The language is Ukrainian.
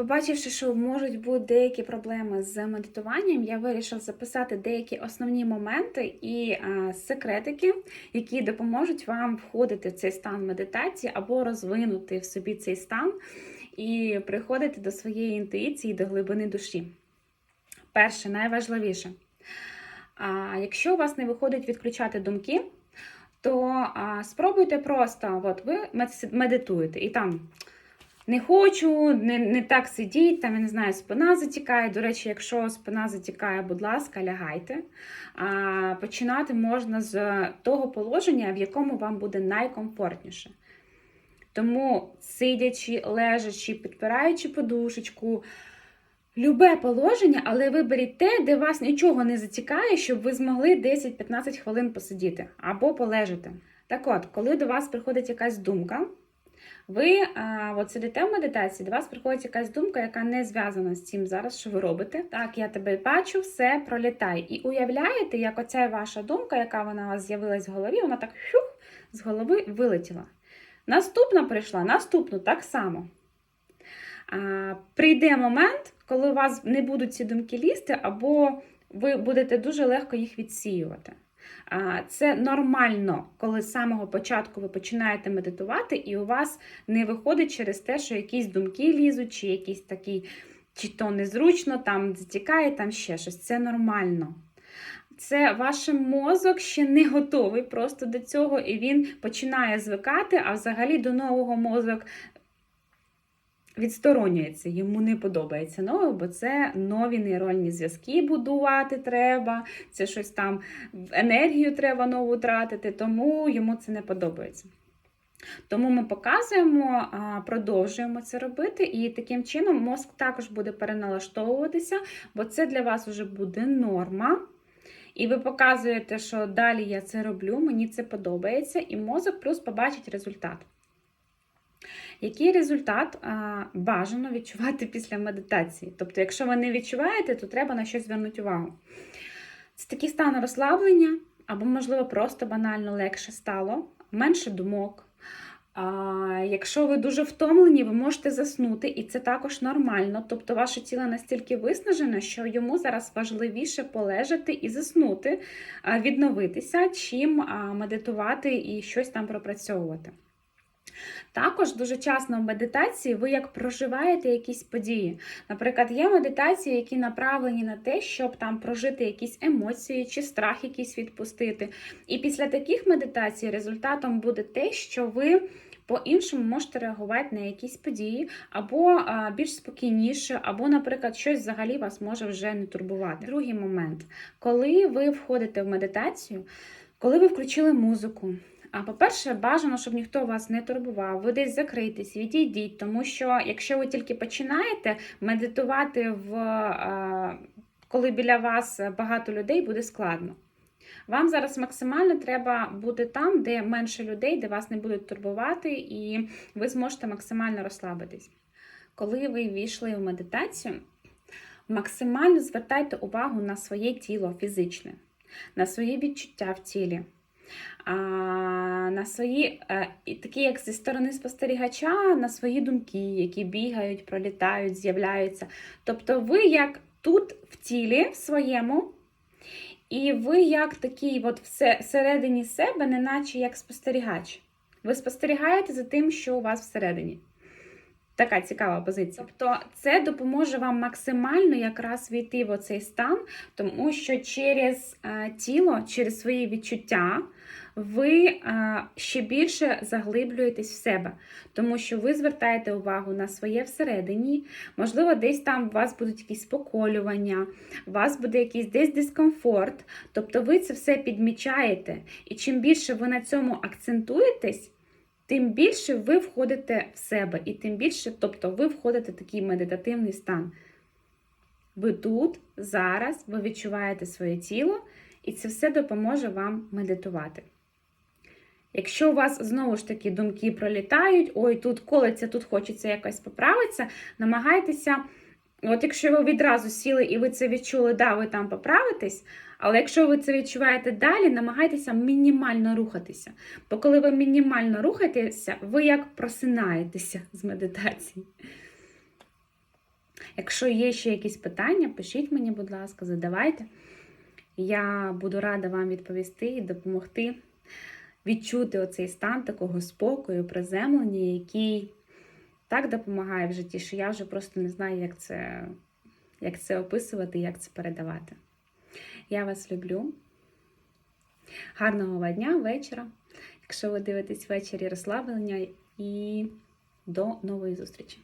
Побачивши, що можуть бути деякі проблеми з медитуванням, я вирішила записати деякі основні моменти і а, секретики, які допоможуть вам входити в цей стан медитації або розвинути в собі цей стан і приходити до своєї інтуїції, до глибини душі. Перше, найважливіше. А, якщо у вас не виходить відключати думки, то а, спробуйте просто, от ви медитуєте і там. Не хочу, не не так сидіть, там, я не знаю, спина затікає. До речі, якщо спина затікає, будь ласка, лягайте. А, Починати можна з того положення, в якому вам буде найкомфортніше. Тому, сидячи, лежачи, підпираючи подушечку, любе положення, але виберіть те, де вас нічого не затікає, щоб ви змогли 10-15 хвилин посидіти або полежати. Так от, коли до вас приходить якась думка, ви а, от сидите в медитації, до вас приходить якась думка, яка не зв'язана з цим зараз, що ви робите. Так, я тебе бачу, все пролітай. І уявляєте, як оця ваша думка, яка вона у вас з'явилась в голові, вона так хюх, з голови вилетіла. Наступна прийшла, наступну так само. А, Прийде момент, коли у вас не будуть ці думки лізти, або ви будете дуже легко їх відсіювати. Це нормально, коли з самого початку ви починаєте медитувати, і у вас не виходить через те, що якісь думки лізуть, чи якісь такі, чи то незручно, там затікає, там ще щось. Це нормально. Це ваш мозок ще не готовий просто до цього, і він починає звикати, а взагалі до нового мозок відсторонюється, йому не подобається нове, бо це нові нейронні зв'язки будувати треба, це щось там енергію треба нову тратити, тому йому це не подобається. Тому ми показуємо, продовжуємо це робити, і таким чином мозк також буде переналаштовуватися, бо це для вас вже буде норма. І ви показуєте, що далі я це роблю, мені це подобається, і мозок плюс побачить результат. Який результат бажано відчувати після медитації? Тобто, якщо ви не відчуваєте, то треба на щось звернути увагу. Це такий стан розслаблення, або, можливо, просто банально легше стало, менше думок. А, Якщо ви дуже втомлені, ви можете заснути, і це також нормально. Тобто, ваше тіло настільки виснажене, що йому зараз важливіше полежати і заснути, відновитися, чим медитувати і щось там пропрацьовувати. Також дуже часто в медитації ви як проживаєте якісь події. Наприклад, є медитації, які направлені на те, щоб там прожити якісь емоції чи страх якийсь відпустити. І після таких медитацій результатом буде те, що ви. По-іншому можете реагувати на якісь події, або більш спокійніше, або, наприклад, щось взагалі вас може вже не турбувати. Другий момент, коли ви входите в медитацію, коли ви включили музику, а по-перше, бажано, щоб ніхто вас не турбував, ви десь закритесь, відійдіть, тому що якщо ви тільки починаєте медитувати, в, коли біля вас багато людей, буде складно. Вам зараз максимально треба бути там, де менше людей, де вас не будуть турбувати, і ви зможете максимально розслабитись. Коли ви ввійшли в медитацію, максимально звертайте увагу на своє тіло фізичне, на свої відчуття в тілі на свої, е, такі як зі сторони спостерігача, на свої думки, які бігають, пролітають, з'являються. Тобто, ви як тут в тілі в своєму, і ви як такий от всередині себе, неначе як спостерігач. Ви спостерігаєте за тим, що у вас всередині. Така цікава позиція. Тобто це допоможе вам максимально якраз війти в оцей стан, тому що через е, тіло, через свої відчуття ви е, ще більше заглиблюєтесь в себе, тому що ви звертаєте увагу на своє всередині, можливо, десь там у вас будуть якісь поколювання, у вас буде якийсь десь дискомфорт. Тобто ви це все підмічаєте. І чим більше ви на цьому акцентуєтесь, тим більше ви входите в себе, і тим більше, тобто, ви входите в такий медитативний стан. Ви тут, зараз, ви відчуваєте своє тіло, і це все допоможе вам медитувати. Якщо у вас знову ж таки думки пролітають, ой, тут колиться, тут хочеться якось поправитися, намагайтеся, от якщо ви відразу сіли і ви це відчули, да, ви там поправитесь, але якщо ви це відчуваєте далі, намагайтеся мінімально рухатися. Бо коли ви мінімально рухаєтеся, ви як просинаєтеся з медитації. Якщо є ще якісь питання, пишіть мені, будь ласка, задавайте. Я буду рада вам відповісти і допомогти відчути оцей стан такого спокою, приземлення, який так допомагає в житті, що я вже просто не знаю, як це, як це описувати, як це передавати. Я вас люблю. Гарного вам дня, вечора. Якщо ви дивитесь ввечері розслаблення і до нової зустрічі!